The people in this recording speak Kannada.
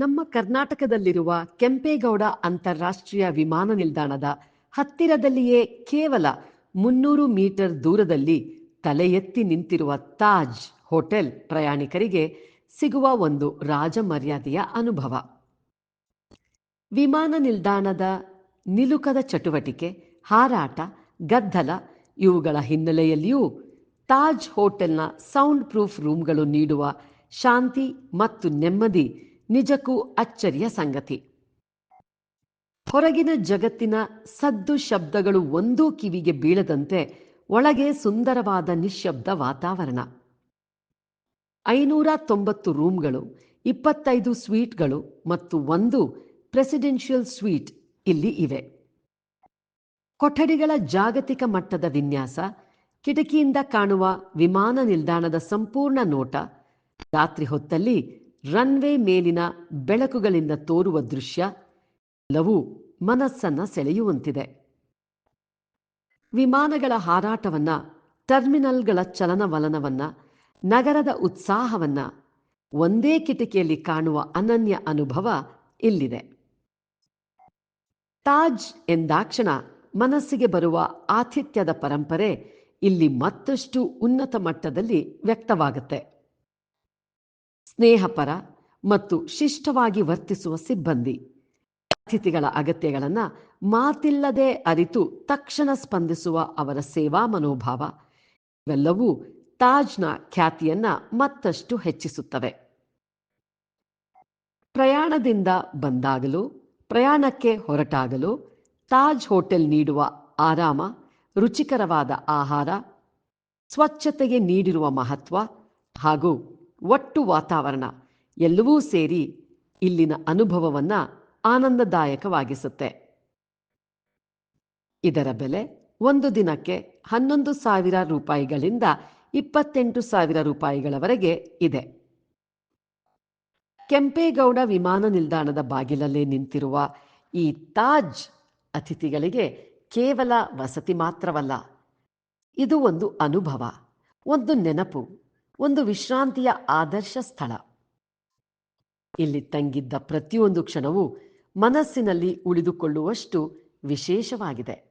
ನಮ್ಮ ಕರ್ನಾಟಕದಲ್ಲಿರುವ ಕೆಂಪೇಗೌಡ ಅಂತಾರಾಷ್ಟ್ರೀಯ ವಿಮಾನ ನಿಲ್ದಾಣದ ಹತ್ತಿರದಲ್ಲಿಯೇ ಕೇವಲ ಮುನ್ನೂರು ಮೀಟರ್ ದೂರದಲ್ಲಿ ತಲೆ ಎತ್ತಿ ನಿಂತಿರುವ ತಾಜ್ ಹೋಟೆಲ್ ಪ್ರಯಾಣಿಕರಿಗೆ ಸಿಗುವ ಒಂದು ರಾಜಮರ್ಯಾದೆಯ ಅನುಭವ. ವಿಮಾನ ನಿಲ್ದಾಣದ ನಿಲುಕದ ಚಟುವಟಿಕೆ, ಹಾರಾಟ, ಗದ್ದಲ ಇವುಗಳ ಹಿನ್ನೆಲೆಯಲ್ಲಿಯೂ ತಾಜ್ ಹೋಟೆಲ್ನ ಸೌಂಡ್ ಪ್ರೂಫ್ ರೂಮ್ಗಳು ನೀಡುವ ಶಾಂತಿ ಮತ್ತು ನೆಮ್ಮದಿ ನಿಜಕ್ಕೂ ಅಚ್ಚರಿಯ ಸಂಗತಿ. ಹೊರಗಿನ ಜಗತ್ತಿನ ಸದ್ದು ಶಬ್ದಗಳು ಒಂದೂ ಕಿವಿಗೆ ಬೀಳದಂತೆ ಒಳಗೆ ಸುಂದರವಾದ ನಿಶ್ಶಬ್ದ ವಾತಾವರಣ. ಐನೂರ ತೊಂಬತ್ತು ರೂಮ್ಗಳು, ಇಪ್ಪತ್ತೈದು ಸ್ವೀಟ್ಗಳು ಮತ್ತು ಒಂದು ಪ್ರೆಸಿಡೆನ್ಷಿಯಲ್ ಸ್ವೀಟ್ ಇಲ್ಲಿ ಇವೆ. ಕೊಠಡಿಗಳ ಜಾಗತಿಕ ಮಟ್ಟದ ವಿನ್ಯಾಸ, ಕಿಟಕಿಯಿಂದ ಕಾಣುವ ವಿಮಾನ ನಿಲ್ದಾಣದ ಸಂಪೂರ್ಣ ನೋಟ, ರಾತ್ರಿ ಹೊತ್ತಲ್ಲಿ ರನ್ವೇ ಮೇಲಿನ ಬೆಳಕುಗಳಿಂದ ತೋರುವ ದೃಶ್ಯ ಲವು ಮನಸ್ಸನ್ನ ಸೆಳೆಯುವಂತಿದೆ. ವಿಮಾನಗಳ ಹಾರಾಟವನ್ನ, ಟರ್ಮಿನಲ್ಗಳ ಚಲನವಲನವನ್ನ, ನಗರದ ಉತ್ಸಾಹವನ್ನ ಒಂದೇ ಕಿಟಕಿಯಲ್ಲಿ ಕಾಣುವ ಅನನ್ಯ ಅನುಭವ ಇಲ್ಲಿದೆ. ತಾಜ್ ಎಂದಾಕ್ಷಣ ಮನಸ್ಸಿಗೆ ಬರುವ ಆತಿಥ್ಯದ ಪರಂಪರೆ ಇಲ್ಲಿ ಮತ್ತಷ್ಟು ಉನ್ನತ ಮಟ್ಟದಲ್ಲಿ ವ್ಯಕ್ತವಾಗುತ್ತೆ. ಸ್ನೇಹಪರ ಮತ್ತು ಶಿಷ್ಟವಾಗಿ ವರ್ತಿಸುವ ಸಿಬ್ಬಂದಿ. ಅತಿಥಿಗಳ ಅಗತ್ಯಗಳನ್ನು ಮಾತಿಲ್ಲದೆ ಅರಿತು ತಕ್ಷಣ ಸ್ಪಂದಿಸುವ ಅವರ ಸೇವಾ ಮನೋಭಾವ. ಇವೆಲ್ಲವೂ ತಾಜ್ನ ಖ್ಯಾತಿಯನ್ನ ಮತ್ತಷ್ಟು ಹೆಚ್ಚಿಸುತ್ತವೆ. ಪ್ರಯಾಣದಿಂದ ಬಂದಾಗಲೂ, ಪ್ರಯಾಣಕ್ಕೆ ಹೊರಟಾಗಲೂ, ತಾಜ್ ಹೋಟೆಲ್ ನೀಡುವ ಆರಾಮ, ರುಚಿಕರವಾದ ಆಹಾರ, ಸ್ವಚ್ಛತೆಗೆ ನೀಡಿರುವ ಮಹತ್ವ ಹಾಗೂ ಒಟ್ಟು ವಾತಾವರಣ ಎಲ್ಲವೂ ಸೇರಿ ಇಲ್ಲಿನ ಅನುಭವವನ್ನ ಆನಂದದಾಯಕವಾಗಿಸುತ್ತೆ. ಇದರ ಬೆಲೆ ಒಂದು ದಿನಕ್ಕೆ ಹನ್ನೊಂದು ಸಾವಿರ ರೂಪಾಯಿಗಳಿಂದ ಇಪ್ಪತ್ತೆಂಟು ಸಾವಿರ ರೂಪಾಯಿಗಳವರೆಗೆ ಇದೆ. ಕೆಂಪೇಗೌಡ ವಿಮಾನ ನಿಲ್ದಾಣದ ಬಾಗಿಲಲ್ಲೇ ನಿಂತಿರುವ ಈ ತಾಜ್ ಅತಿಥಿಗಳಿಗೆ ಕೇವಲ ವಸತಿ ಮಾತ್ರವಲ್ಲ, ಇದು ಒಂದು ಅನುಭವ, ಒಂದು ನೆನಪು. ಒಂದು ವಿಶ್ರಾಂತಿಯ ಆದರ್ಶ ಸ್ಥಳ. ಇಲ್ಲಿ ತಂಗಿದ್ದ ಪ್ರತಿಯೊಂದು ಕ್ಷಣವೂ ಮನಸ್ಸಿನಲ್ಲಿ ಉಳಿದುಕೊಳ್ಳುವಷ್ಟು ವಿಶೇಷವಾಗಿದೆ.